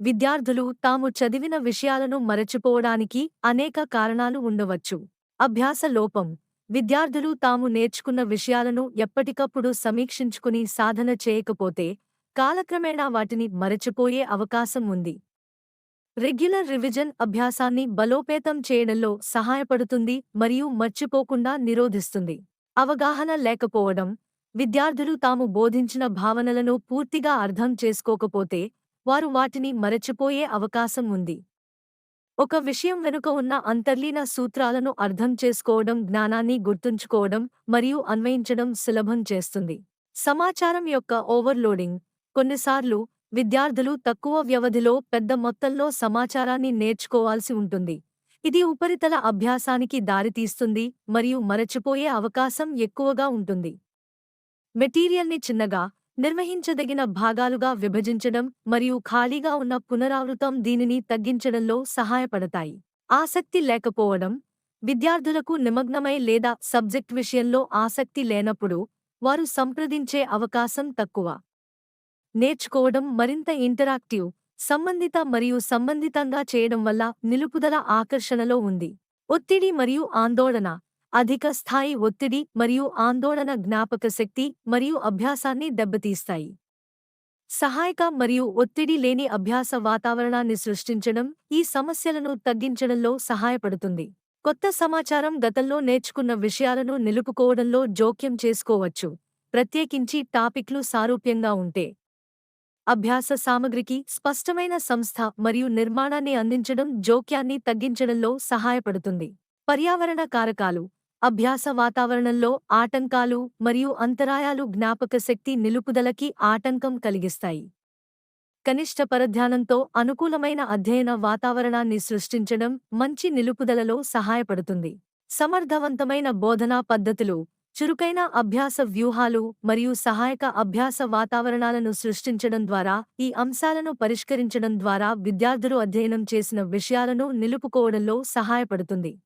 విద్యార్థులు తాము చదివిన విషయాలను మరచిపోవడానికి అనేక కారణాలు ఉండవచ్చు. అభ్యాస లోపం. విద్యార్థులు తాము నేర్చుకున్న విషయాలను ఎప్పటికప్పుడు సమీక్షించుకుని సాధన చేయకపోతే కాలక్రమేణా వాటిని మరచిపోయే అవకాశం ఉంది. రెగ్యులర్ రివిజన్ అభ్యాసాన్ని బలోపేతం చేయడంలో సహాయపడుతుంది మరియు మర్చిపోకుండా నిరోధిస్తుంది. అవగాహన లేకపోవడం. విద్యార్థులు తాము బోధించిన భావనలను పూర్తిగా అర్థం చేసుకోకపోతే వారు వాటిని మరచిపోయే అవకాశం ఉంది. ఒక విషయం వెనుక ఉన్న అంతర్లీన సూత్రాలను అర్థం చేసుకోవడం జ్ఞానాన్ని గుర్తుంచుకోవడం మరియు అన్వయించడం సులభం చేస్తుంది. సమాచారం యొక్క ఓవర్లోడింగ్. కొన్నిసార్లు విద్యార్థులు తక్కువ వ్యవధిలో పెద్ద మొత్తంలో సమాచారాన్ని నేర్చుకోవాల్సి ఉంటుంది. ఇది ఉపరితల అభ్యాసానికి దారితీస్తుంది మరియు మరచిపోయే అవకాశం ఎక్కువగా ఉంటుంది. మెటీరియల్ని చిన్నగా నిర్వహించదగిన భాగాలుగా విభజించడం మరియు ఖాళీగా ఉన్న పునరావృతం దీనిని తగ్గించడంలో సహాయపడతాయి. ఆసక్తి లేకపోవడం విద్యార్థులకు నిమగ్నమై లేదా సబ్జెక్ట్ విషయంలో ఆసక్తి లేనప్పుడు వారు సంప్రదించే అవకాశం తక్కువ. నేర్చుకోవడం మరింత ఇంటరాక్టివ్ సంబంధిత మరియు సంబంధితంగా చేయడం వల్ల నిలుపుదల ఆకర్షణలో ఉంది. ఒత్తిడి మరియు ఆందోళన అధిక స్థాయి ఒత్తిడి మరియు ఆందోళన జ్ఞాపక శక్తి మరియు అభ్యాసాన్ని దెబ్బతీస్తాయి. సహాయక మరియు ఒత్తిడి లేని అభ్యాస వాతావరణాన్ని సృష్టించడం ఈ సమస్యలను తగ్గించడంలో సహాయపడుతుంది. కొత్త సమాచారం గతంలో నేర్చుకున్న విషయాలను నిలుపుకోవడంలో జోక్యం చేసుకోవచ్చు. ప్రత్యేకించి టాపిక్లు సారూప్యంగా ఉంటే. అభ్యాస సామగ్రికి స్పష్టమైన సంస్థ మరియు నిర్మాణాన్ని అందించడం జోక్యాన్ని తగ్గించడంలో సహాయపడుతుంది. పర్యావరణ కారకాలు అభ్యాస వాతావరణంలో ఆటంకాలు మరియు అంతరాయాలు జ్ఞాపకశక్తి నిలుపుదలకి ఆటంకం కలిగిస్తాయి. కనిష్ట పరధ్యానంతో అనుకూలమైన అధ్యయన వాతావరణాన్ని సృష్టించడం మంచి నిలుపుదలలో సహాయపడుతుంది. సమర్థవంతమైన బోధనా పద్ధతులు చురుకైన అభ్యాస వ్యూహాలు మరియు సహాయక అభ్యాస వాతావరణాలను సృష్టించడం ద్వారా ఈ అంశాలను పరిష్కరించడం ద్వారా విద్యార్థులు అధ్యయనం చేసిన విషయాలను నిలుపుకోవడంలో సహాయపడుతుంది.